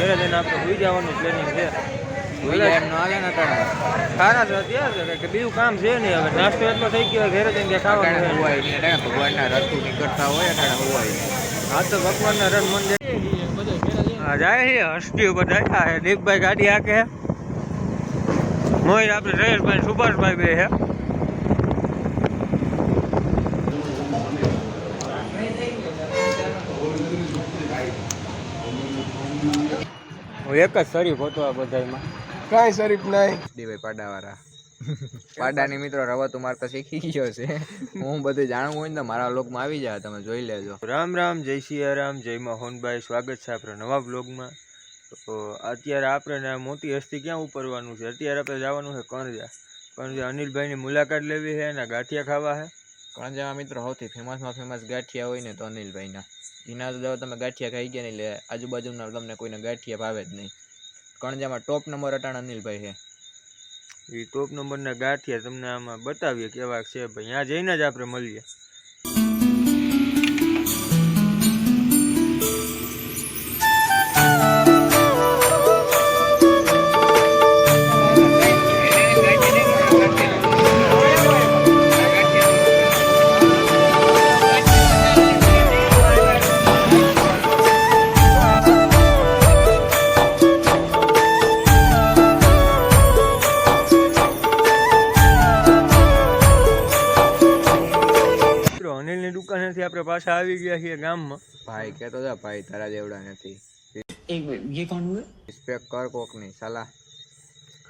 ઘેરે જઈને આપણે સુઈ જવાનું પ્લેનિંગ છે. જાય. ખાના તો અત્યારે કે બીજું કામ છે નહીં હવે. નાસ્તો એટલો થઈ ગયો ઘેરે જઈને ખાવાનું છે. અટાણે ભગવાનના રથું નીકળતા હોય અટાણે હા તો ભગવાનના રન મંદિર હા જાય છે હસ્તી બધા. આ દીપભાઈ ગાડી છે. મોહિત આપણે જયેશભાઈ સુભાષભાઈ બે છે. હું એક જ શરીફ હતો આ બધામાં કાંઈ શરીફ નહીં. દીભાઈ પાડાવાળા. પાડાની મિત્રો રવાતું મારતા શીખી ગયો છે. હું બધું જાણવું હોય ને મારા લોકમાં આવી જાય તમે જોઈ લેજો. રામ રામ જય સિયારામ જય મોહનભાઈ સ્વાગત છે આપણા નવા બ્લોગમાં તો અત્યારે આપણે ને મોટી હસ્તી ક્યાં ઉપરવાનું છે? અત્યારે આપણે જવાનું છે કણજા. કણજા અનિલભાઈની મુલાકાત લેવી છે અને ગાંઠિયા ખાવા છે? કણજામાં મિત્રો સૌથી ફેમસમાં ફેમસ ગાંઠિયા હોય ને તો અનિલભાઈના. તો જો તમે ગાંઠિયા ખાઈ ગયા નહીં એટલે આજુબાજુના તમને કોઈને ગાંઠિયા ભાવે જ નહીં. કણજામાં ટોપ નંબર અટાણ અનિલભાઈ છે. એ ટોપ નંબરના ગાંઠિયા તમને આમાં બતાવીએ કેવા છે ભાઈ. ત્યાં જઈને જ આપણે મળીએ. આપણે પાછા આવી ગયા છીએ ગામમાં. ભાઈ કેતો હતા ભાઈ તારા જેવડા નથી. એક મિનિટ કોણ હુએ રિસ્પેક્ટ કર કોકની સાલા.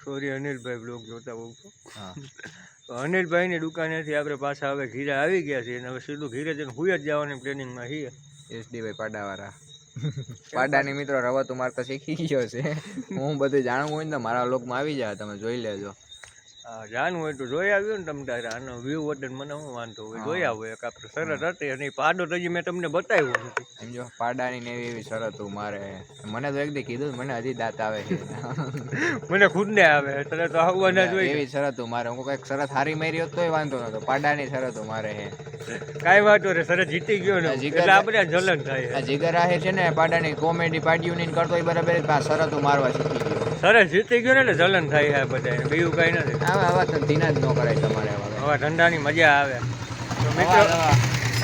સોરી અનિલભાઈ બ્લોગ જોતા હોઉં તો અનિલભાઈની દુકાનેથી આપણે પાછા હવે ઘીરા આવી ગયા છીએ હવે સીધું ઘીરે જઈને હુએ જ જવાની પ્લેનિંગમાં છીએ. એસડીભાઈ પાડાવાળા. પાડાની મિત્રો રવા તું મારતા શીખી ગયો છે. હું બધું જાણવું હોય ને મારા લોકમાં આવી જાય તમે જોઈ લેજો. જાણવું હોય તો જોઈ આવ્યું ને તમે તારે આનો વ્યૂ વડન મને હું વાંધો હોય? જોઈ આવો એક આપણે શરત હતી અને પાડો તો હજી મેં તમને બતાવ્યો નથી. સમજો પાડાની ને એવી એવી હું મારે. મને તો એક દી કીધું મને હજી દાંત આવે છે. મને ખુદને આવે એટલે તો આવવાના જ હોય એવી શરતો મારે. હું કંઈક શરત હારી મારી હોત તોય વાંધો નતો. પાડાની શરતો મારે હે કાંઈ વાંધો રે સરસ જીતી ગયો ને જીગર- એટલે આપણે જલન થાય. આ જીગર આહે છે ને પાડાની કોમેડી પાડ્યું ને કરતો એ બરાબર શરત હું મારવા શીખી ગયો. સરસ જીતી ગયો ને જલન થાય છે બધા બીજું કઈ નથી. આવા આવા તો ધીના જ ન કરાય તમારે હવે. ઠંડાની મજા આવે. તો મિત્રો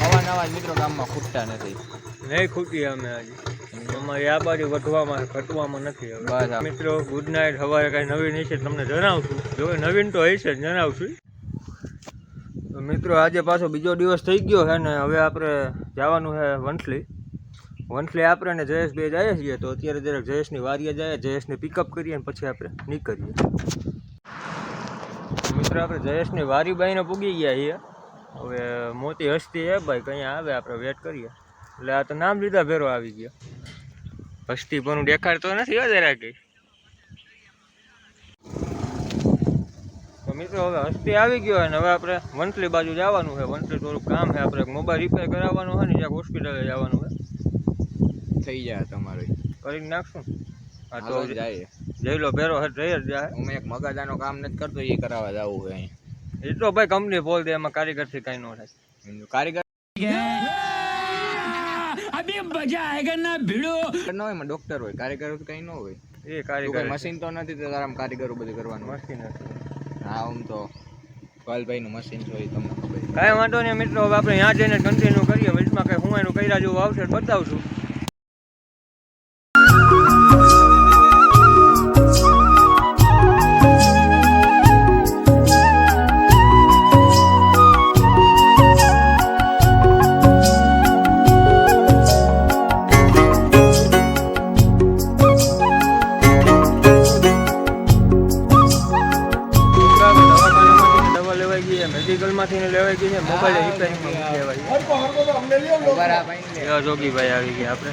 અવા નવા મિત્રો ગામમાં ખૂટતા નથી. નહીં ખૂટી અમે હજી અમારી આ બાજુ વધવામાં ઘટવામાં નથી હવે. મિત્રો ગુડ નાઇટ સવારે કાંઈ નવીન હશે તમને જણાવશું. જો નવીન તો હશે જ જણાવશું. તો મિત્રો આજે પાછો બીજો દિવસ થઈ ગયો છે ને હવે આપણે જવાનું છે વંથલી. વંથલી આપણે અને જયેશ બે જઈએ છીએ તો અત્યારે જરાક જયેશની વારીએ જાય, જયેશને પિકઅપ કરીએ અને પછી આપણે નીકળીએ. મિત્રો, આપણે જયેશની વારી બાઈને પૂગી ગયા છીએ. હવે મોટી હસ્તી હે ભાઈ કંઈ આવે, આપણે વેટ કરીએ. એટલે આ તો નામ લીધા ભેરો આવી ગયો. હસ્તી પણ દેખાડતો નથી જરા તો મિત્રો, હવે હસ્તી આવી ગયો અને હવે આપણે વંથલી બાજુ જવાનું છે. વંથલી થોડુંક કામ છે, આપણે મોબાઈલ રિપેર કરાવવાનું છે ને જ્યાં હોસ્પિટલે જવાનું છે. થઈ જાય તમારે. કરી નાખશું. આ તો જાય. જઈલો પહેરો હટ જઈ જ જાય. હું એક મગજાનો કામ નથી કરતો એ કરાવવા જાવું હોય અહીં. એ તો ભાઈ કંપની ફોલ દે એમાં કારીગરથી કાંઈ ન થાય. કારીગર અભી મજા આયેગા ના હોય એમાં ડોક્ટર હોય કારીગર ન હોય. એ કારીગર મશીન તો નથી તો તારા કારીગરો બધું કરવાનું. મશીન હા આમ તો. ગોલભાઈનું મશીન જોઈએ તમને કાંઈ વાંધો નહીં મિત્રો આપણે ત્યાં જઈને કન્ટિન્યુ કરીએ. વચમાં કંઈ હું એનું કર્યા જેવું આવશે બતાવશું. જોગીભાઈ આવી ગયા આપણે.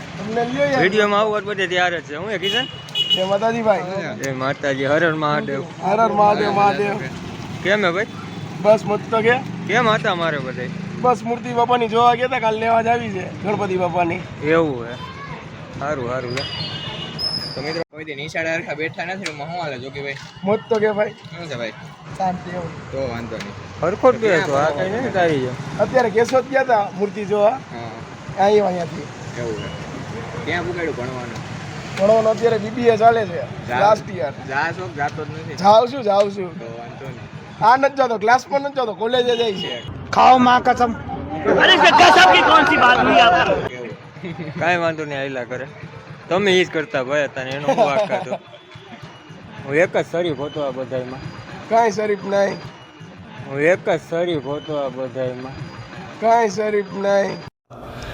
વિડીયોમાં આવું બધે ત્યારે જ છે. હું કિશન જય માતાજી ભાઈ જય માતાજી હર હર મહાદેવ. હર હર મહાદેવ મહાદેવ. કેમ હે ભાઈ? બસ મત તો કે. કેમ હતા મારે બધે? બસ મૂર્તિ બાપાની જોવા ગયા હતા કાલ લેવા જ આવી છે ગણપતિ બાપાની. એવું હે. સારું સારું હે તો મિત્રો કોઈ દી નિશાળા હરખા બેઠા નથી હું હાલે જોગી ભાઈ મોત તો કે ભાઈ. શું છે ભાઈ? શાંતિ એવું. તો વાંધો નહીં. હરખો જ ગયો તો આ કઈ નહીં તારી અત્યારે કેશોદ ગયા હતા મૂર્તિ જોવા. હા. આવ્યો અહીંયાથી. એવું છે. ક્યાં પુગાડ્યું ભણવાનું? ભણવાનું અત્યારે બીબીએ ચાલે છે. લાસ્ટ યર જાશો જાતો જ નથી? જાવ છું જાવ છું વાંધો નહીં. આ નથી જતો પણ નથી જતો કોલેજે જાય છે. કાંઈ વાંધો નહીં આયલા કરે. તમે એ જ કરતા ભાઈ હતા એનો હું વાંક કાઢો હું એક જ શરીફ હતો આ બધાયમાં. કાંઈ શરીફ નહીં. હું એક જ શરીફ હતો આ બધાયમાં. કાંઈ શરીફ નહીં.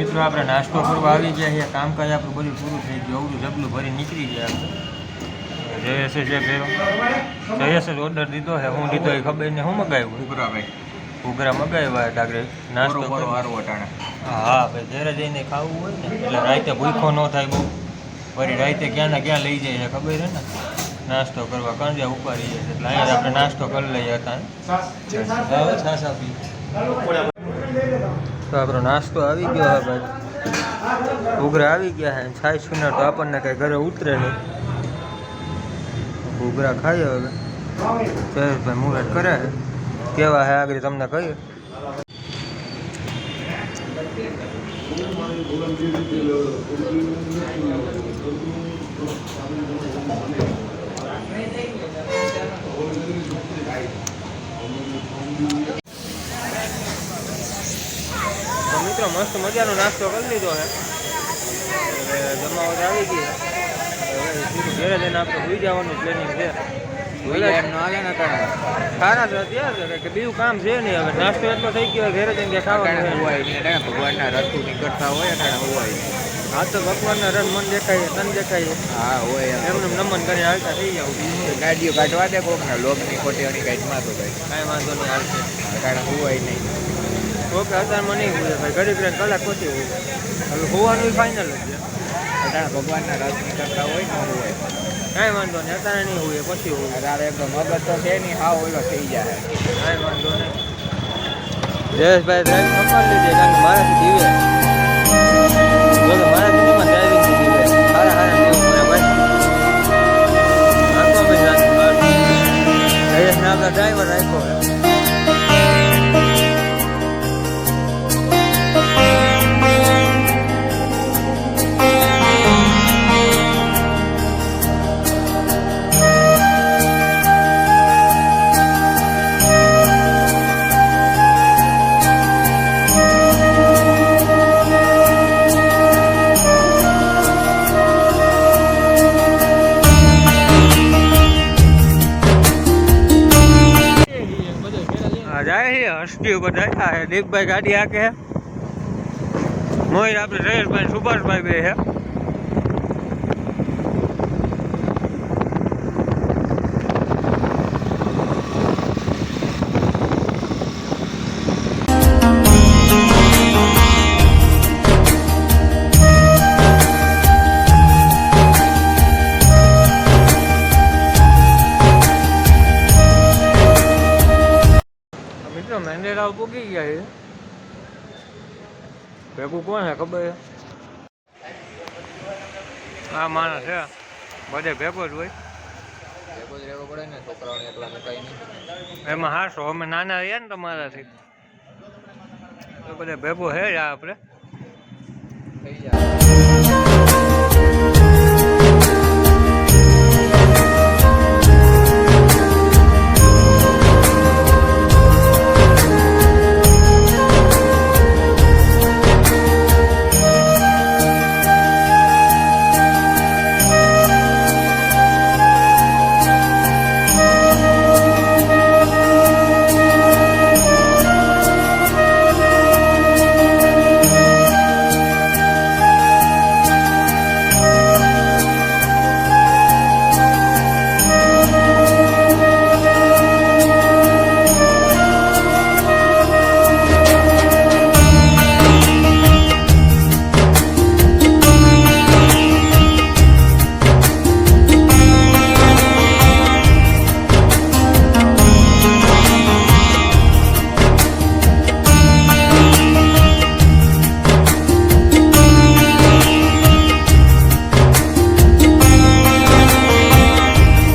મિત્રો આપણે નાસ્તો કરવા આવી ગયા છે કામકાજ આપણું બધું પૂરું થઈ ગયું. અવડું જબલું ભરી નીકળી ગયા આપણે. જયેશે જે ફેરો જયેશે ઓર્ડર દીધો છે. હું દીધો એ ખબર ને હું મગાવ્યું? ઉભરા ભાઈ ઉઘરા મગાવ્યા ડાગરે નાસ્તો કર્યો. વટાણે હા ભાઈ ઘરે જઈને ખાવું હોય ને એટલે રાતે ભૂખો ન થાય બહુ. ફરી રાતે ક્યાં ના ક્યાં લઈ જાય છે ખબર છે ને? નાસ્તો કરવા કંજા ઉપાડી જાય એટલે અહીંયા આપણે નાસ્તો કરી લઈએ હતા. છાસ આપી તો આપણો નાસ્તો આવી ગયો હા ભાઈ. ઘૂઘરા આવી ગયા હે છાય છૂને તો આપણને કઈ ઘરે ઉતરે નહીં. ઘૂઘરા ખાઈએ હવે. જયેશભાઈ મુરત કરે કેવા હે આગળ તમને કહીએ? તો મિત્રો મસ્ત મજાનો નાસ્તો કરી લીધો છે જમાવટ આવી ગઈ સીધું ઘેરે જઈને આપણે સુઈ જવાનું પ્લેનિંગ છે. કોઈ જાય એમ ન હાલે સારા છે અત્યારે કે બીજું કામ છે નહીં હવે. નાસ્તો એટલો થઈ ગયો ઘેરે જઈને ખાવાનું ભગવાનના રથું નીકળતા હોય અટાણે હોવાય હા તો ભગવાનના રન મન દેખાય તન દેખાય. હા હોય એમ. એમને નમન કરીને હાલતા થઈ જાવ ગાડીઓ કાઢવા દે કોક ને લોકની ખોટીઓની કાઢમાં તો ભાઈ. કાંઈ વાંધો નહીં હાલશે. અટાણે હોવાય નહીં. ઓકે અત્યારમાં નહીં હોય ભાઈ. ઘડીક રહીને કલાક પછી હોય. હવે હોવાનું ફાઇનલ જ છે. ભગવાનના રથ નીકળતા હોય ને હોય. કાંઈ વાંધો નહીં. અત્યારે નહીં હોય પછી હોય. તારે એકદમ મગજ તો છે નહીં હા ઓલો થઈ જાય. કાંઈ વાંધો નહીં. જયેશભાઈ ડ્રાઇવિંગ સંભાળ લીધી કારણ કે મારાથી જીવે. હસ્તી બધા આ દીપભાઈ ગાડી છે મોહિત આપણે જયેશભાઈ સુભાષભાઈ બે છે પૂગી ગયા છે ભેગું કોણ છે ખબર છે આ માણસ છે બધે ભેગો જ હોય. એમાં હાસો અમે નાના રહ્યા ને તમારાથી. તો બધે ભેગો છે જ આ આપણે. થઈ જાય.